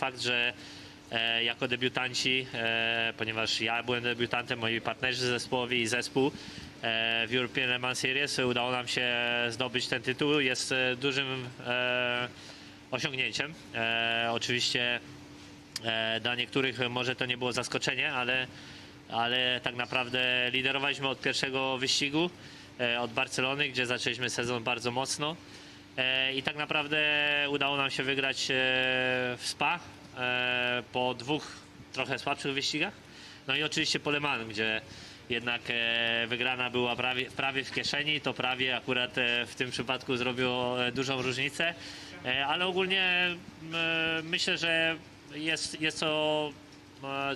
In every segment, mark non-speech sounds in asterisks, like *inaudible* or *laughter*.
Fakt, że e, jako debiutanci, e, ponieważ ja byłem debiutantem, moi partnerzy zespołowi i zespół e, w European Le Mans Series udało nam się zdobyć ten tytuł. Jest e, dużym e, osiągnięciem. E, oczywiście e, dla niektórych może to nie było zaskoczenie, ale, ale tak naprawdę liderowaliśmy od pierwszego wyścigu, e, od Barcelony, gdzie zaczęliśmy sezon bardzo mocno. E, I tak naprawdę udało nam się wygrać e, w Spa e, po dwóch trochę słabszych wyścigach. No i oczywiście po Le Mans, gdzie jednak wygrana była prawie, prawie w kieszeni. To prawie akurat w tym przypadku zrobiło dużą różnicę. Ale ogólnie myślę, że jest, jest to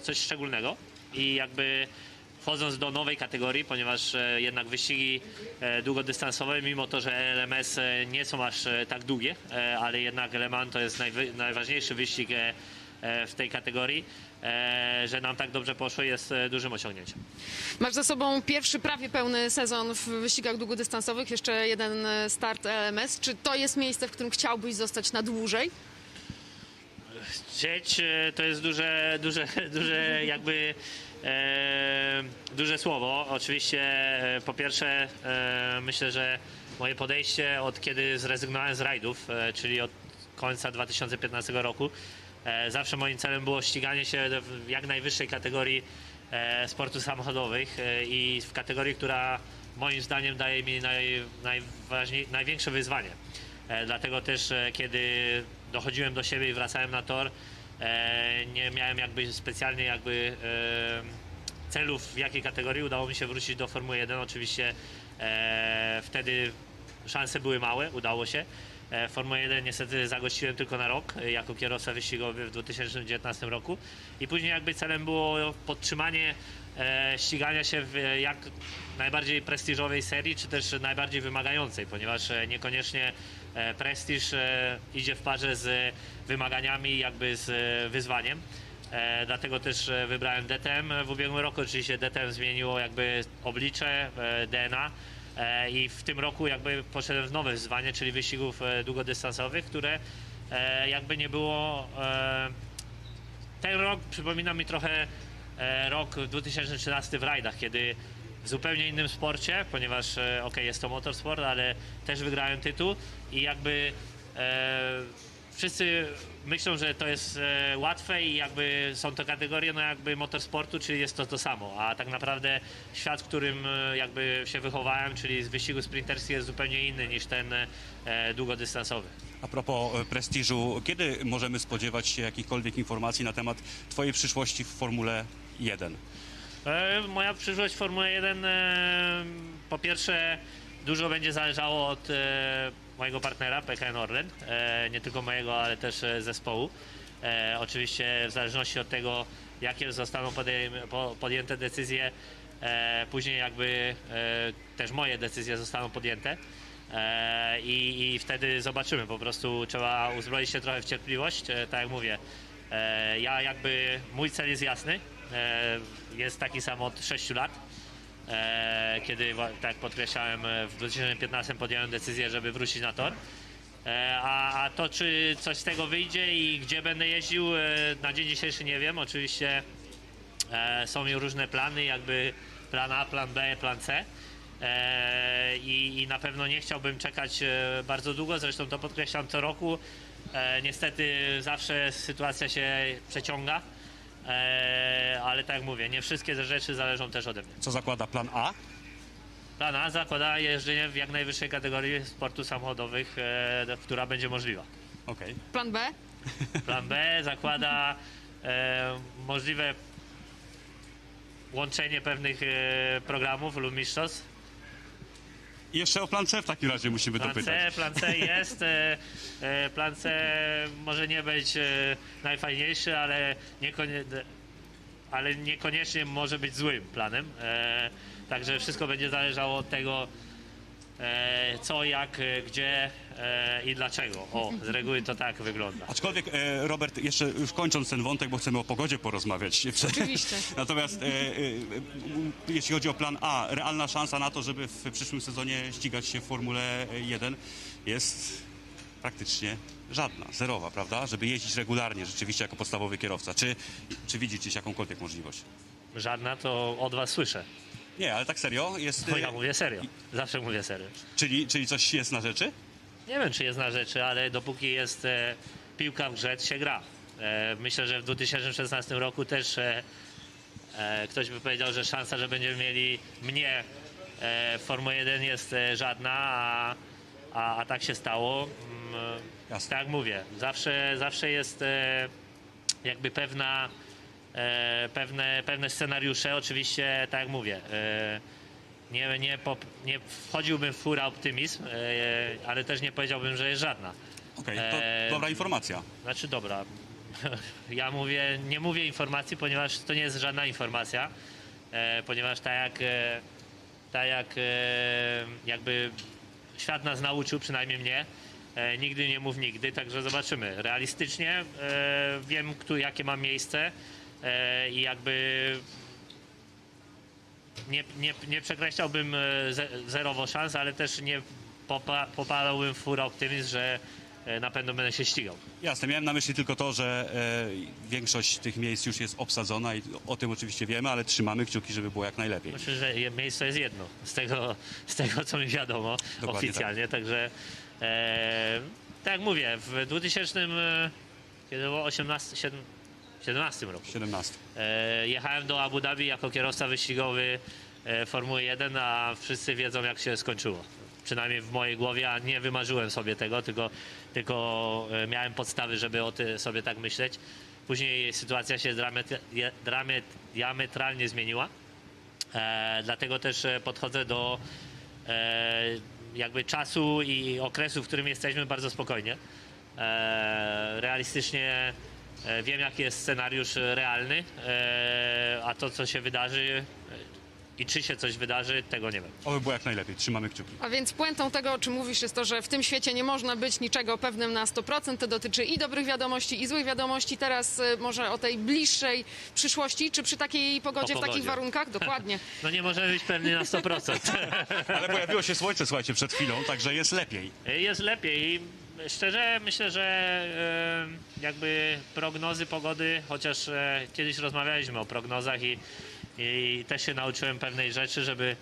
coś szczególnego i jakby wchodząc do nowej kategorii, ponieważ e, jednak wyścigi e, długodystansowe, mimo to, że LMS e, nie są aż tak długie, ale jednak Le Mans to jest najważniejszy wyścig w tej kategorii, że nam tak dobrze poszło jest dużym osiągnięciem. Masz za sobą pierwszy prawie pełny sezon w wyścigach długodystansowych, jeszcze jeden start LMS. Czy to jest miejsce, w którym chciałbyś zostać na dłużej? Chcieć to jest duże, duże, *laughs* duże jakby duże słowo. Oczywiście e, po pierwsze e, myślę, że moje podejście od kiedy zrezygnowałem z rajdów, e, czyli od końca 2015 roku, zawsze moim celem było ściganie się w jak najwyższej kategorii sportów samochodowych i w kategorii, która moim zdaniem daje mi naj, największe wyzwanie. Dlatego też, kiedy dochodziłem do siebie i wracałem na tor, nie miałem jakby specjalnie jakby e, celów w jakiej kategorii. Udało mi się wrócić do Formuły 1. Oczywiście e, wtedy szanse były małe, udało się. E, Formułę 1 niestety zagościłem tylko na rok e, jako kierowca wyścigowy w 2019 roku i później jakby celem było podtrzymanie e, ścigania się w jak najbardziej prestiżowej serii, czy też najbardziej wymagającej, ponieważ e, niekoniecznie e, prestiż e, idzie w parze z wymaganiami, jakby z e, wyzwaniem. E, dlatego też e, wybrałem DTM w ubiegłym roku. Oczywiście DTM zmieniło jakby oblicze e, DNA e, i w tym roku jakby poszedłem w nowe wyzwanie, czyli wyścigów e, długodystansowych, które e, jakby nie było e, ten rok przypomina mi trochę e, rok 2013 w rajdach, kiedy w zupełnie innym sporcie, ponieważ e, okej, jest to motorsport, ale też wygrałem tytuł i jakby e, wszyscy myślą, że to jest e, łatwe i jakby są to kategorie no jakby motorsportu, czyli jest to to samo, a tak naprawdę świat, w którym e, jakby się wychowałem, czyli z wyścigu sprinterski jest zupełnie inny niż ten e, długodystansowy. A propos e, prestiżu, kiedy możemy spodziewać się jakichkolwiek informacji na temat Twojej przyszłości w Formule 1? E, Moja przyszłość w Formule 1 e, po pierwsze dużo będzie zależało od e, mojego partnera PKN Orlen, nie tylko mojego, ale też zespołu. Oczywiście w zależności od tego, jakie zostaną podjęte decyzje, później jakby też moje decyzje zostaną podjęte. I, I wtedy zobaczymy, po prostu trzeba uzbroić się trochę w cierpliwość, tak jak mówię. Ja jakby, mój cel jest jasny, jest taki sam od 6 lat, e, kiedy, tak podkreślałem, e, w 2015 podjąłem decyzję, żeby wrócić na tor. E, A, a to, czy coś z tego wyjdzie i gdzie będę jeździł, e, na dzień dzisiejszy nie wiem. Oczywiście e, są mi różne plany, jakby plan A, plan B, plan C. E, i, I na pewno nie chciałbym czekać e, bardzo długo, zresztą to podkreślam co roku. E, niestety zawsze sytuacja się przeciąga, e, ale tak jak mówię, nie wszystkie te rzeczy zależą też ode mnie. Co zakłada plan A? Plan A zakłada jeżdżenie w jak najwyższej kategorii sportu samochodowych, e, która będzie możliwa. Okej. Plan B? Plan B zakłada e, możliwe łączenie pewnych e, programów lub mistrzostw. I jeszcze o plan C w takim razie musimy Plan C, dopytać. plan C jest. E, e, plan C może nie być e, najfajniejszy, ale, niekonie, ale niekoniecznie może być złym planem. E, także wszystko będzie zależało od tego, co, jak, e, gdzie e, i dlaczego. O, z reguły to tak wygląda. Aczkolwiek, e, Robert, jeszcze już kończąc ten wątek, bo chcemy o pogodzie porozmawiać. *laughs* Oczywiście. Natomiast e, e, e, jeśli chodzi o plan A, realna szansa na to, żeby w przyszłym sezonie ścigać się w Formule 1 jest praktycznie żadna, zerowa, prawda? Żeby jeździć regularnie rzeczywiście jako podstawowy kierowca. Czy, czy widzi gdzieś jakąkolwiek możliwość? Żadna to od was słyszę. Nie, ale tak serio? Jest, No ja mówię serio. Zawsze mówię serio. czyli, czyli coś jest na rzeczy? Nie wiem, czy jest na rzeczy, ale dopóki jest e, piłka w grze, to się gra. E, myślę, że w 2016 roku też e, e, ktoś by powiedział, że szansa, że będziemy mieli mnie e, w Formule 1 jest e, żadna, a, a, a tak się stało. Mm, Jasne. tak mówię, zawsze, zawsze jest e, jakby pewna, e, pewne, pewne scenariusze, oczywiście tak jak mówię. E, nie, nie, pop, nie wchodziłbym w fura optymizm, e, ale też nie powiedziałbym, że jest żadna. Okej, to Eee, dobra informacja. Znaczy dobra, *laughs* ja mówię, nie mówię informacji, ponieważ to nie jest żadna informacja, e, ponieważ tak jak, e, tak jak e, jakby świat nas nauczył, przynajmniej mnie, e, nigdy nie mów nigdy, także zobaczymy. Realistycznie e, wiem, kto, jakie mam miejsce e, i jakby nie, nie, nie przekreślałbym e, ze, zerowo szans, ale też nie popa, popadałbym w furę optymizm, że e, na pewno będę się ścigał. Jasne, miałem na myśli tylko to, że e, większość tych miejsc już jest obsadzona i o tym oczywiście wiemy, ale trzymamy kciuki, żeby było jak najlepiej. Myślę, że miejsce jest jedno z tego, z tego co mi wiadomo Dokładnie oficjalnie, także e, tak jak mówię, w 2000, e, kiedy było 18, 7, 17 roku 17. e, jechałem do Abu Dhabi jako kierowca wyścigowy e, Formuły 1, a wszyscy wiedzą jak się skończyło. Przynajmniej w mojej głowie, a nie wymarzyłem sobie tego, tylko, tylko e, miałem podstawy, żeby o tym sobie tak myśleć. Później sytuacja się diametralnie zmieniła. E, dlatego też podchodzę do e, jakby czasu i okresu, w którym jesteśmy bardzo spokojnie. E, realistycznie wiem, jaki jest scenariusz e, realny, e, a to, co się wydarzy e, i czy się coś wydarzy, tego nie wiem. Oby było jak najlepiej, trzymamy kciuki. A więc puentą tego, o czym mówisz, jest to, że w tym świecie nie można być niczego pewnym na 100%. To dotyczy i dobrych wiadomości, i złych wiadomości. Teraz y, może o tej bliższej przyszłości, czy przy takiej pogodzie, w takich pogodzie. warunkach? Dokładnie. *laughs* No nie możemy być pewni na 100%. *laughs* Ale pojawiło się słońce, słuchajcie, przed chwilą, także jest lepiej. Jest lepiej. Szczerze myślę, że jakby prognozy pogody, chociaż e, kiedyś rozmawialiśmy o prognozach i, i też się nauczyłem pewnej rzeczy, żeby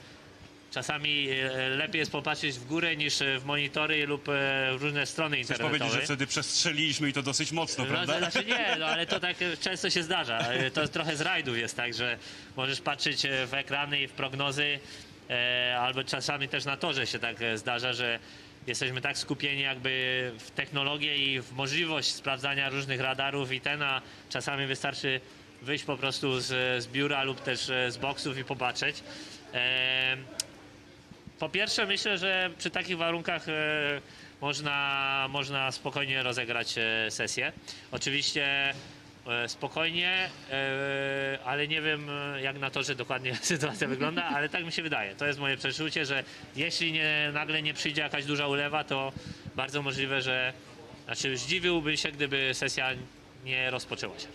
czasami e, lepiej jest popatrzeć w górę niż w monitory lub e, w różne strony Chcesz internetowe. powiedzieć, że wtedy przestrzeliliśmy i to dosyć mocno, No, prawda? Znaczy nie, no ale to tak często się zdarza. To trochę z rajdów jest tak, że możesz patrzeć w ekrany i w prognozy, albo czasami też na torze się tak zdarza, że jesteśmy tak skupieni jakby w technologię i w możliwość sprawdzania różnych radarów i ten, a czasami wystarczy wyjść po prostu z, z biura lub też e, z boksów i popatrzeć. E, po pierwsze myślę, że przy takich warunkach e, można, można spokojnie rozegrać e, sesję. Oczywiście spokojnie, e, ale nie wiem e, jak na to, że dokładnie *laughs* sytuacja wygląda, ale tak mi się wydaje. To jest moje przeczucie, że jeśli nie, nagle nie przyjdzie jakaś duża ulewa, to bardzo możliwe, że znaczy zdziwiłbym się, gdyby sesja nie rozpoczęła się.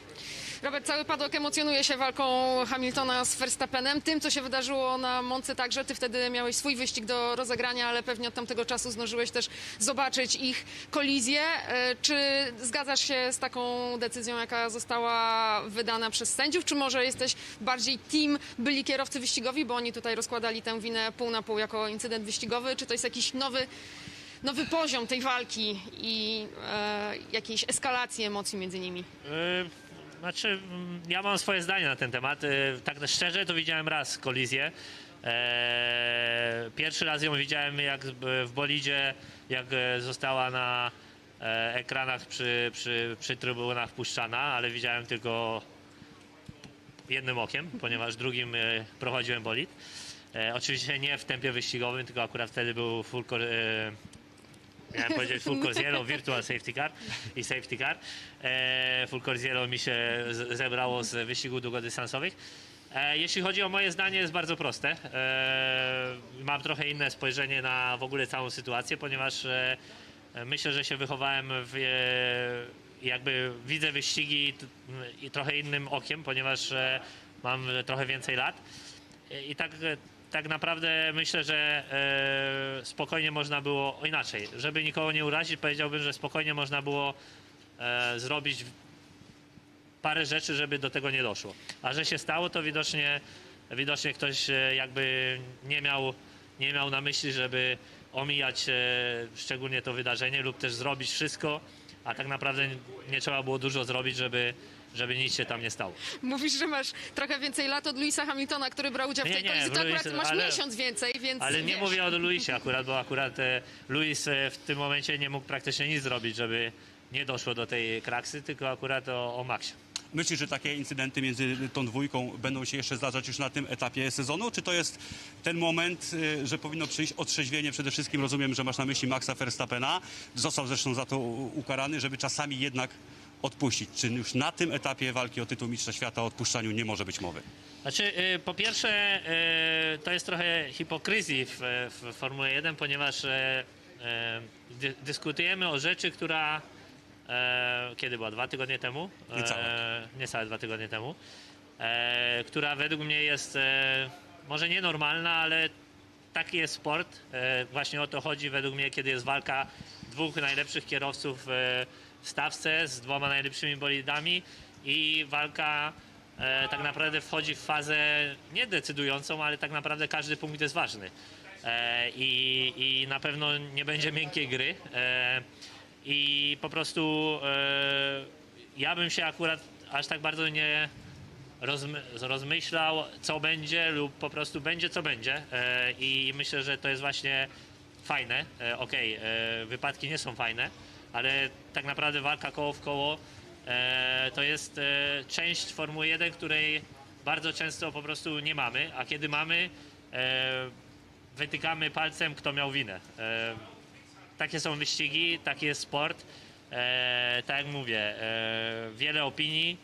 Robert, cały padok emocjonuje się walką Hamiltona z Verstappenem. Tym, co się wydarzyło na Monce także. Ty wtedy miałeś swój wyścig do rozegrania, ale pewnie od tamtego czasu zdążyłeś też zobaczyć ich kolizję. E, Czy zgadzasz się z taką decyzją, jaka została wydana przez sędziów? Czy może jesteś bardziej team byli kierowcy wyścigowi, bo oni tutaj rozkładali tę winę pół na pół jako incydent wyścigowy? Czy to jest jakiś nowy, nowy poziom tej walki i e, jakiejś eskalacji emocji między nimi? Yy, Znaczy, mm, ja mam swoje zdanie na ten temat. Yy, Tak szczerze, to widziałem raz kolizję. Eee, Pierwszy raz ją widziałem jak w w bolidzie, jak e, została na e, ekranach przy, przy, przy trybunach puszczana, ale widziałem tylko jednym okiem, ponieważ drugim e, prowadziłem bolid. E, Oczywiście nie w tempie wyścigowym, tylko akurat wtedy był full e, Miałem powiedzieć full course virtual safety car i safety car. E, full course yellow mi się zebrało z wyścigów długodystansowych. E, jeśli chodzi o moje zdanie, jest bardzo proste. E, mam trochę inne spojrzenie na w ogóle całą sytuację, ponieważ e, myślę, że się wychowałem w, e, jakby widzę wyścigi i trochę innym okiem, ponieważ e, mam trochę więcej lat. I tak e, tak naprawdę myślę, że e, spokojnie można było inaczej. Żeby nikogo nie urazić, powiedziałbym, że spokojnie można było e, zrobić parę rzeczy, żeby do tego nie doszło. A że się stało, to widocznie, widocznie ktoś e, jakby nie miał, nie miał na myśli, żeby omijać e, szczególnie to wydarzenie lub też zrobić wszystko, a tak naprawdę nie trzeba było dużo zrobić, żeby, żeby nic się tam nie stało. Mówisz, że masz trochę więcej lat od Louisa Hamiltona, który brał udział w Nie, tej nie, kolizji, to Lewis- akurat masz ale- miesiąc więcej, więc Ale nie wiesz. mówię o Luisie akurat, bo akurat e, Luis e, w tym momencie nie mógł praktycznie nic zrobić, żeby nie doszło do tej kraksy, tylko akurat o, o Maxie. Myślisz, że takie incydenty między tą dwójką będą się jeszcze zdarzać już na tym etapie sezonu? Czy to jest ten moment, y, że powinno przyjść otrzeźwienie? Przede wszystkim rozumiem, że masz na myśli Maxa Verstappena. Został zresztą za to ukarany, żeby czasami jednak odpuścić. Czy już na tym etapie walki o tytuł Mistrza Świata o odpuszczaniu nie może być mowy? Znaczy, y, po pierwsze, y, to jest trochę hipokryzji w, w Formule 1, ponieważ dy, dyskutujemy o rzeczy, która kiedy była? Dwa tygodnie temu? Niecałe. Niecałe dwa tygodnie temu. Która według mnie jest może nienormalna, ale taki jest sport. Właśnie o to chodzi według mnie, kiedy jest walka dwóch najlepszych kierowców w stawce z dwoma najlepszymi bolidami i walka e, tak naprawdę wchodzi w fazę nie decydującą, ale tak naprawdę każdy punkt jest ważny. E, i, I na pewno nie będzie miękkiej gry. E, I po prostu e, ja bym się akurat aż tak bardzo nie rozmy, rozmyślał, co będzie, lub po prostu będzie, co będzie. E, I myślę, że to jest właśnie fajne. E, Okej, e, wypadki nie są fajne, ale tak naprawdę walka koło w koło e, to jest e, część Formuły 1, której bardzo często po prostu nie mamy, a kiedy mamy, e, wytykamy palcem, kto miał winę. E, takie są wyścigi, taki jest sport. E, tak jak mówię, e, wiele opinii.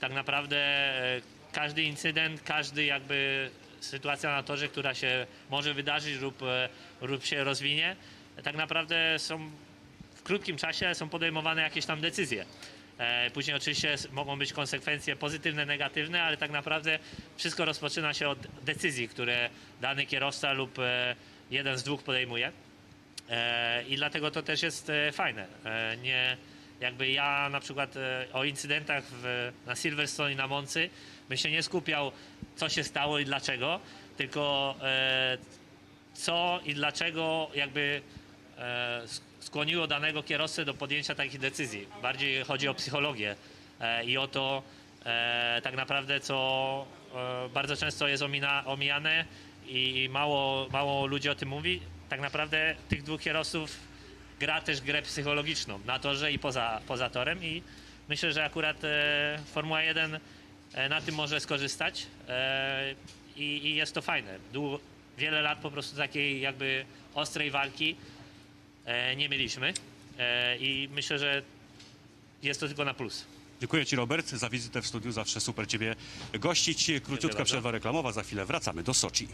Tak naprawdę e, każdy incydent, każdy jakby sytuacja na torze, która się może wydarzyć lub, e, lub się rozwinie, tak naprawdę są w krótkim czasie są podejmowane jakieś tam decyzje. E, Później oczywiście mogą być konsekwencje pozytywne, negatywne, ale tak naprawdę wszystko rozpoczyna się od decyzji, które dany kierowca lub e, jeden z dwóch podejmuje. E, I dlatego to też jest fajne. Nie, jakby ja na przykład o incydentach w, na Silverstone i na Moncy bym się nie skupiał, co się stało i dlaczego, tylko co i dlaczego jakby skłoniło danego kierowcę do podjęcia takich decyzji. Bardziej chodzi o psychologię e, i o to e, tak naprawdę, co e, bardzo często jest omijane i mało, mało ludzi o tym mówi. Tak naprawdę tych dwóch kierowców gra też grę psychologiczną na torze i poza, poza torem i myślę, że akurat Formuła 1 e, na tym może skorzystać i, jest to fajne. Wiele lat po prostu takiej jakby ostrej walki nie mieliśmy e, i myślę, że jest to tylko na plus. Dziękuję Ci Robert za wizytę w studiu. Zawsze super Ciebie gościć. Króciutka przerwa reklamowa. Za chwilę wracamy do Soczi.